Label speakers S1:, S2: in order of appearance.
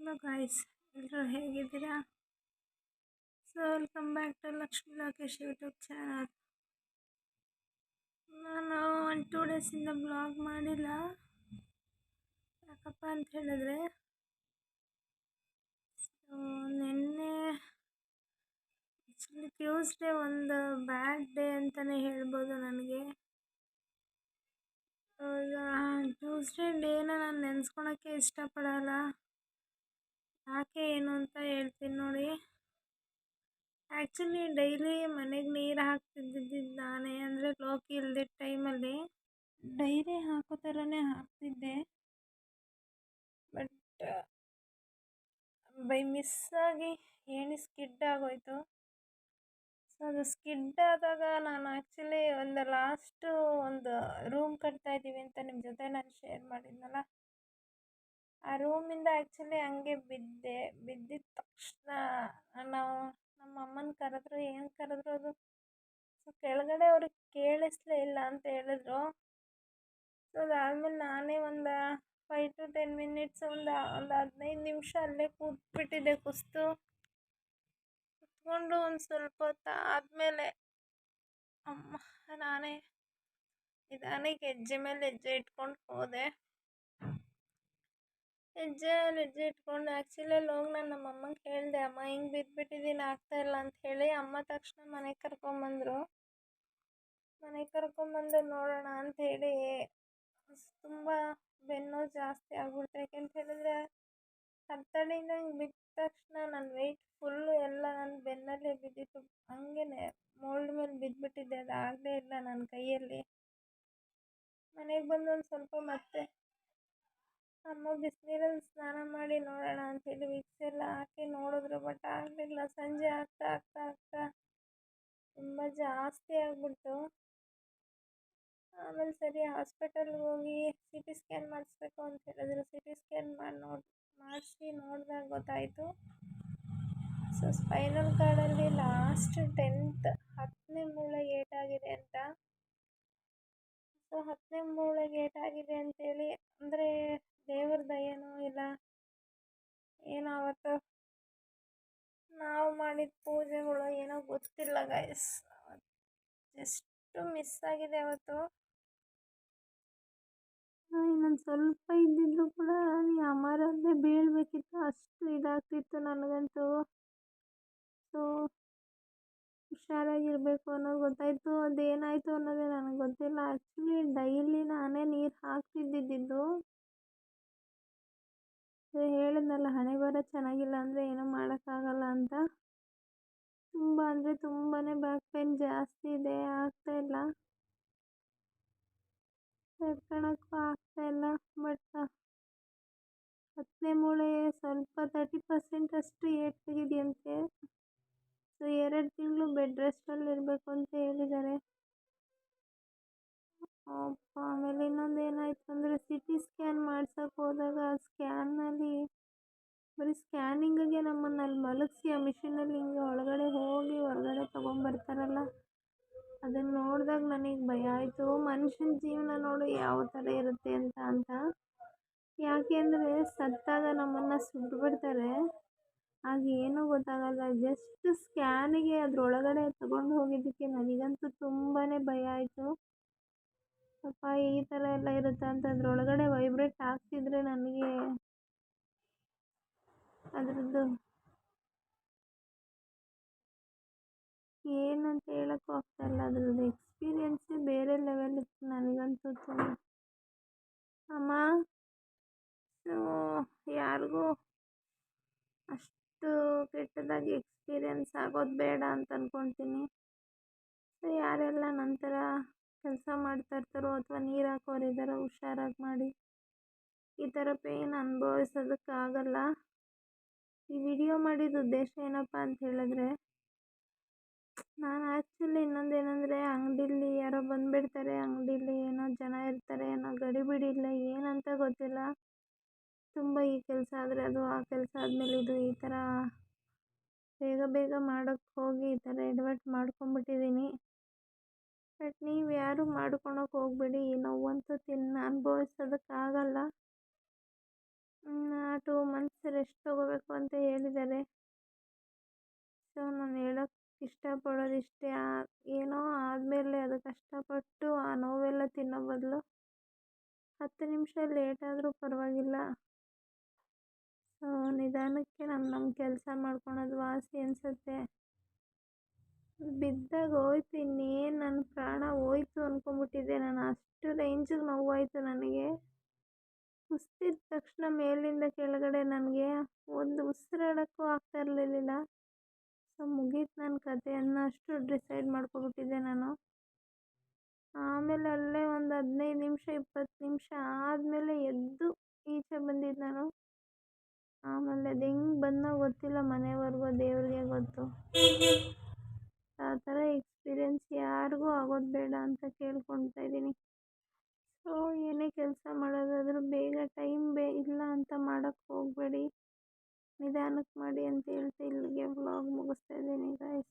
S1: Hello guys ಎಲ್ಲರೂ ಹೇಗಿದ್ದೀರಾ? So welcome back to Lakshmi Lokesh YouTube channel ನಾನು ಒಂದು ಟೂ ಡೇಸಿಂದ ಬ್ಲಾಗ್ ಮಾಡಿಲ್ಲ. ಯಾಕಪ್ಪ ಅಂತ ಹೇಳಿದ್ರೆ ಸೊ ನಿನ್ನೆ ಆ್ಯಕ್ಚುಲಿ ಟ್ಯೂಸ್ಡೇ ಒಂದು ಬ್ಯಾಡ್ ಡೇ ಅಂತಲೇ ಹೇಳ್ಬೋದು ನನಗೆ. ಟ್ಯೂಸ್ಡೇ ಡೇನ ನಾನು ನೆನೆಸ್ಕೊಳಕ್ಕೆ ಇಷ್ಟಪಡಲ್ಲ. ಯಾಕೆ ಏನು ಅಂತ ಹೇಳ್ತೀನಿ ನೋಡಿ. ಆ್ಯಕ್ಚುಲಿ ಡೈಲಿ ಮನೆಗೆ ನೀರು ಹಾಕ್ತಿದ್ದಿದ್ದು ನಾನೇ ಅಂದರೆ ಲೋಕಿ ಇಲ್ದಿದ್ದ ಟೈಮಲ್ಲಿ ಡೈಲಿ ಹಾಕೋ ಥರನೇ ಹಾಕ್ತಿದ್ದೆ. ಬಟ್ ಬೈ ಮಿಸ್ಸಾಗಿ ಏಣಿ ಸ್ಕಿಡ್ ಆಗೋಯ್ತು. ಸೊ ಅದು ಸ್ಕಿಡ್ ಆದಾಗ ನಾನು ಆ್ಯಕ್ಚುಲಿ ಒಂದು ಲಾಸ್ಟು ಒಂದು ರೂಮ್ ಕಟ್ತಾ ಇದ್ದೀವಿ ಅಂತ ನಿಮ್ಮ ಜೊತೆ ನಾನು ಶೇರ್ ಮಾಡಿದ್ನಲ್ಲ. ಆ ರೂಮಿಂದ ಆ್ಯಕ್ಚುಲಿ ಹಂಗೆ ಬಿದ್ದೆ ಬಿದ್ದಿದ್ದ ತಕ್ಷಣ ನಾವು ನಮ್ಮ ಅಮ್ಮನ ಕರೆದ್ರು, ಏನು ಕರೆದ್ರು ಅದು? ಸೊ ಕೆಳಗಡೆ ಅವ್ರಿಗೆ ಕೇಳಿಸ್ಲೇ ಇಲ್ಲ ಅಂತ ಹೇಳಿದ್ರು. ಸೊ ಅದಾದಮೇಲೆ ನಾನೇ ಒಂದು ಫೈವ್ ಟು ಟೆನ್ ಮಿನಿಟ್ಸ್ ಒಂದು ಒಂದು ಹದಿನೈದು ನಿಮಿಷ ಅಲ್ಲೇ ಕೂತ್ಬಿಟ್ಟಿದ್ದೆ ಕುಸ್ತು. ಕುತ್ಕೊಂಡು ಒಂದು ಸ್ವಲ್ಪ ಹೊತ್ತು ಆದಮೇಲೆ ಅಮ್ಮ ನಾನೇ ನಿಧಾನಕ್ಕೆ ಹೆಜ್ಜೆ ಮೇಲೆ ಹೆಜ್ಜೆ ಇಟ್ಕೊಂಡು ಹೋದೆ. ಹೆಜ್ಜೆ ಮೇಲೆ ಹೆಜ್ಜೆ ಇಟ್ಕೊಂಡು. ಆ್ಯಕ್ಚುಲಿ ಅಲ್ಲಿ ಹೋಗಿ ನಾನು ನಮ್ಮ ಅಮ್ಮಂಗೆ ಹೇಳಿದೆ, ಅಮ್ಮ, ಹಿಂಗೆ ಬಿದ್ದುಬಿಟ್ಟಿದ್ದೀನಿ ಆಗ್ತಾಯಿಲ್ಲ ಅಂತ ಹೇಳಿ ಅಮ್ಮ ತಕ್ಷಣ ಮನೆಗೆ ಕರ್ಕೊಂಬಂದರು. ಮನೆಗೆ ಕರ್ಕೊಂಬಂದು ನೋಡೋಣ ಅಂತ ಹೇಳಿ ತುಂಬ ಬೆನ್ನು ಜಾಸ್ತಿ ಆಗ್ಬಿಡ್ತು. ಯಾಕೆಂತ ಹೇಳಿದ್ರೆ ಕತ್ತಲಿಂದ ಹಿಂಗೆ ಬಿದ್ದ ತಕ್ಷಣ ನನ್ನ ವೆಯ್ಟ್ ಫುಲ್ಲು ಎಲ್ಲ ನನ್ನ ಬೆನ್ನಲ್ಲೇ ಬಿದ್ದಿತ್ತು. ಹಂಗೇ ಮೋಲ್ಡ್ ಮೇಲೆ ಬಿದ್ದುಬಿಟ್ಟಿದ್ದೆ ಅದು ಆಗಲೇ ಇಲ್ಲ ನನ್ನ ಕೈಯಲ್ಲಿ. ಮನೆಗೆ ಬಂದು ಒಂದು ಸ್ವಲ್ಪ ಮತ್ತೆ ಅಮ್ಮ ಬಿಸಿನೀರಲ್ಲಿ ಸ್ನಾನ ಮಾಡಿ ನೋಡೋಣ ಅಂತೇಳಿ ವಿಕ್ಸ್ ಎಲ್ಲ ಹಾಕಿ ನೋಡಿದ್ರು, ಬಟ್ ಆಗಲಿಲ್ಲ. ಸಂಜೆ ಆಗ್ತಾ ಆಗ್ತಾ ಆಗ್ತಾ ತುಂಬ ಜಾಸ್ತಿ ಆಗಿಬಿಡ್ತು. ಆಮೇಲೆ ಸರಿ, ಹಾಸ್ಪಿಟಲ್ಗೆ ಹೋಗಿ ಸಿ ಟಿ ಸ್ಕ್ಯಾನ್ ಮಾಡಿಸ್ಬೇಕು ಅಂತ ಹೇಳಿದ್ರು. ಸಿ ಟಿ ಸ್ಕ್ಯಾನ್ ಮಾಡಿ ನೋಡಿ, ಮಾಡಿಸಿ ನೋಡಿದಾಗ ಗೊತ್ತಾಯಿತು. ಸೊ, ಸ್ಪೈನಲ್ ಕಾರ್ಡಲ್ಲಿ ಲಾಸ್ಟ್ ಟೆಂತ್ ಹತ್ತನೇ ಮೂಳೆ ಏಟಾಗಿದೆ ಅಂತ. ಸೊ, ಹತ್ತನೇ ಮೂಳೆಗೆ ಏಟಾಗಿದೆ ಅಂತೇಳಿ, ಅಂದರೆ ದೇವ್ರ ದಯೆನೋ ಇಲ್ಲ. ಏನೋ ನಾವು ಮಾಡಿದ ಪೂಜೆಗಳು ಏನೋ ಗೊತ್ತಿಲ್ಲ ಗೈಸ್ ಎಷ್ಟು ಮಿಸ್ ಆಗಿದೆ ಅವತ್ತು. ಇನ್ನೊಂದು ಸ್ವಲ್ಪ ಇದ್ದಿದ್ರು ಕೂಡ ಅಮರಲ್ಲೇ ಬೀಳ್ಬೇಕಿತ್ತು. ಅಷ್ಟು ಇದಾಗ್ತಿತ್ತು ನನಗಂತೂ. ಸೊ ಹುಷಾರಾಗಿರಬೇಕು ಅನ್ನೋದು ಗೊತ್ತಾಯಿತು. ಅದೇನಾಯಿತು ಅನ್ನೋದೇ ನನಗೆ ಗೊತ್ತಿಲ್ಲ. ಆ್ಯಕ್ಚುಲಿ ಡೈಲಿ ನಾನೇ ನೀರು ಹಾಕ್ತಿದ್ದಿದ್ದು. ಹೇಳಿದ್ನಲ್ಲ, ಹಣೆ ಬರ ಚೆನ್ನಾಗಿಲ್ಲ ಅಂದರೆ ಏನೂ ಮಾಡೋಕ್ಕಾಗಲ್ಲ ಅಂತ. ತುಂಬ ಅಂದರೆ ತುಂಬಾ ಬ್ಯಾಕ್ ಪೇನ್ ಜಾಸ್ತಿ ಇದೆ, ಆಗ್ತಾ ಇಲ್ಲ. ಆಗ್ತಾಯಿಲ್ಲ ಆಗ್ತಾ ಇಲ್ಲ ಬಟ್ ಹತ್ತನೇ ಮೂಳೆ ಸ್ವಲ್ಪ ತರ್ಟಿ ಪರ್ಸೆಂಟ್ ಅಷ್ಟು ಏಟಾಗಿದೆಯಂತೆ ಸೊ ಎರಡು ತಿಂಗಳು ಬೆಡ್ ರೆಸ್ಟಲ್ಲಿ ಇರಬೇಕು ಅಂತ ಹೇಳಿದ್ದಾರೆ. ಆಮೇಲೆ ಇನ್ನೊಂದು ಏನಾಯಿತು? ಸಿ ಟಿ ಸ್ಕ್ಯಾನ್ ಮಾಡ್ಸೋಕೆ ಹೋದಾಗ ಸ್ಕ್ಯಾನಲ್ಲಿ ಬರೀ ಸ್ಕ್ಯಾನಿಂಗಿಗೆ ನಮ್ಮನ್ನು ಅಲ್ಲಿ ಮಲಗಿಸಿ, ಆ ಮಿಷಿನಲ್ಲಿ ಹಿಂಗೆ ಒಳಗಡೆ ಹೋಗಿ ಹೊರಗಡೆ ತೊಗೊಂಬರ್ತಾರಲ್ಲ ಅದನ್ನು ನೋಡಿದಾಗ ನನಗೆ ಭಯ ಆಯಿತು. ಮನುಷ್ಯನ ಜೀವನ ನೋಡು ಯಾವ ಥರ ಇರುತ್ತೆ ಅಂತ ಅಂತ. ಯಾಕೆ ಅಂದರೆ ಸತ್ತಾಗ ನಮ್ಮನ್ನು ಸುಟ್ಬಿಡ್ತಾರೆ ಆಗ ಏನೂ ಗೊತ್ತಾಗಲ್ಲ ಜಸ್ಟ್ ಸ್ಕ್ಯಾನಿಗೆ ಅದರೊಳಗಡೆ ತಗೊಂಡು ಹೋಗಿದ್ದಕ್ಕೆ ನನಗಂತೂ ತುಂಬಾ ಭಯ ಆಯಿತು. ಅಪ್ಪ, ಈ ಥರ ಎಲ್ಲ ಇರುತ್ತೆ ಅಂತ ಅದ್ರೊಳಗಡೆ ವೈಬ್ರೇಟ್ ಆಗ್ತಿದ್ರೆ ನನಗೆ ಅದರದ್ದು ಏನಂತ ಹೇಳೋಕ್ಕೂ ಆಗ್ತಾಯಿಲ್ಲ ಅದ್ರದ್ದು ಎಕ್ಸ್ಪೀರಿಯೆನ್ಸೇ ಬೇರೆ ಲೆವೆಲ್ ಇತ್ತು ನನಗಂತೂ ತುಂಬ. ಅಮ್ಮ, ಸೊ, ಯಾರಿಗೂ ಅಷ್ಟು ಕೆಟ್ಟದಾಗಿ ಎಕ್ಸ್ಪೀರಿಯೆನ್ಸ್ ಆಗೋದು ಬೇಡ ಅಂತ ಅಂದ್ಕೊಳ್ತೀನಿ ಸೊ, ಯಾರೆಲ್ಲ ಥರ ಕೆಲಸ ಮಾಡ್ತಾ ಇರ್ತಾರೋ ಅಥವಾ ನೀರು ಹಾಕೋರು ಇದ್ದಾರೋ ಹುಷಾರಾಗಿ ಮಾಡಿ. ಈ ಥರ ಪೇಯ್ನ್ ಅನುಭವಿಸೋದಕ್ಕಾಗಲ್ಲ. ಈ ವಿಡಿಯೋ ಮಾಡಿದ ಉದ್ದೇಶ ಏನಪ್ಪ ಅಂತ ಹೇಳಿದ್ರೆ, ನಾನು ಆ್ಯಕ್ಚುಲಿ ಇನ್ನೊಂದು ಏನಂದರೆ ಅಂಗಡೀಲಿ ಯಾರೋ ಬಂದುಬಿಡ್ತಾರೆ, ಅಂಗಡೀಲಿ ಏನೋ ಜನ ಇರ್ತಾರೆ, ಏನೋ ಗಡಿ ಬಿಡಿಲ್ಲ ಏನಂತ ಗೊತ್ತಿಲ್ಲ. ತುಂಬ ಈ ಕೆಲಸ ಆದರೆ ಅದು, ಆ ಕೆಲಸ ಆದಮೇಲೆ ಇದು ಈ ಥರ ಬೇಗ ಬೇಗ ಮಾಡೋಕ್ಕೆ ಹೋಗಿ ಈ ಥರ ಎಡವಟ್ಟು ಮಾಡ್ಕೊಂಬಿಟ್ಟಿದ್ದೀನಿ ಬಟ್ ನೀವು ಯಾರೂ ಮಾಡ್ಕೊಳಕ್ಕೆ ಹೋಗಬೇಡಿ, ಈ ನೋವಂತೂ ತಿನ್ನ ಅನುಭವಿಸೋದಕ್ಕಾಗಲ್ಲ. ಟೂ ಮಂತ್ಸ್ ರೆಸ್ಟ್ ತೊಗೋಬೇಕು ಅಂತ ಹೇಳಿದ್ದಾರೆ. ಸೊ ನಾನು ಹೇಳೋಕ್ಕೆ ಇಷ್ಟಪಡೋದು ಇಷ್ಟೇ. ಏನೋ ಆದಮೇಲೆ ಅದು ಕಷ್ಟಪಟ್ಟು ಆ ನೋವೆಲ್ಲ ತಿನ್ನೋ ಬದಲು ಹತ್ತು ನಿಮಿಷ ಲೇಟ್ ಆದರೂ ಪರವಾಗಿಲ್ಲ. ಸೊ ನಿಧಾನಕ್ಕೆ ನಮ್ಮ ನಮ್ಮ ಕೆಲಸ ಮಾಡ್ಕೊಳೋದು ವಾಸಿ ಅನಿಸುತ್ತೆ. ಬಿದ್ದಾಗ ಹೋಯ್ತು, ಇನ್ನೇನು ನನ್ನ ಪ್ರಾಣ ಹೋಯ್ತು ಅಂದ್ಕೊಂಬಿಟ್ಟಿದ್ದೆ ನಾನು ಅಷ್ಟು ರೇಂಜಿಗೆ ನೋವಾಯಿತು ನನಗೆ. ಕುಸಿದ ತಕ್ಷಣ ಮೇಲಿಂದ ಕೆಳಗಡೆ ನನಗೆ ಒಂದು ಉಸಿರಾಡೋಕ್ಕೂ ಆಗ್ತಾ ಇರಲಿಲ್ಲ ಸೊ, ಮುಗೀತು ನನ್ನ ಕತೆ ಅನ್ನೋಷ್ಟು ಡಿಸೈಡ್ ಮಾಡ್ಕೊಬಿಟ್ಟಿದ್ದೆ ನಾನು. ಆಮೇಲೆ ಅಲ್ಲೇ ಒಂದು ಹದಿನೈದು ನಿಮಿಷ, ಇಪ್ಪತ್ತು ನಿಮಿಷ ಆದಮೇಲೆ ಎದ್ದು ಈಚೆ ಬಂದಿದ್ದು ನಾನು. ಆಮೇಲೆ ಅದು ಹೆಂಗೆ ಬಂದೋ ಗೊತ್ತಿಲ್ಲ ಮನೆವರೆಗೂ, ದೇವ್ರಿಗೆ ಗೊತ್ತು. ಆ ಥರ ಎಕ್ಸ್ಪೀರಿಯನ್ಸ್ ಯಾರಿಗೂ ಆಗೋದು ಬೇಡ ಅಂತ ಕೇಳ್ಕೊಳ್ತಾ ಇದ್ದೀನಿ. ಸೊ ಏನೇ ಕೆಲಸ ಮಾಡೋದಾದರೂ ಬೇಗ ಟೈಮ್ ಬೇ ಇಲ್ಲ ಅಂತ ಮಾಡೋಕ್ಕೆ ಹೋಗಬೇಡಿ. ನಿಧಾನಕ್ಕೆ ಮಾಡಿ ಅಂತ ಹೇಳ್ತಾ ಇಲ್ಲಿಗೆ ವ್ಲಾಗ್ ಮುಗಿಸ್ತಾ ಇದ್ದೀನಿ ಗಾಯ್ಸ್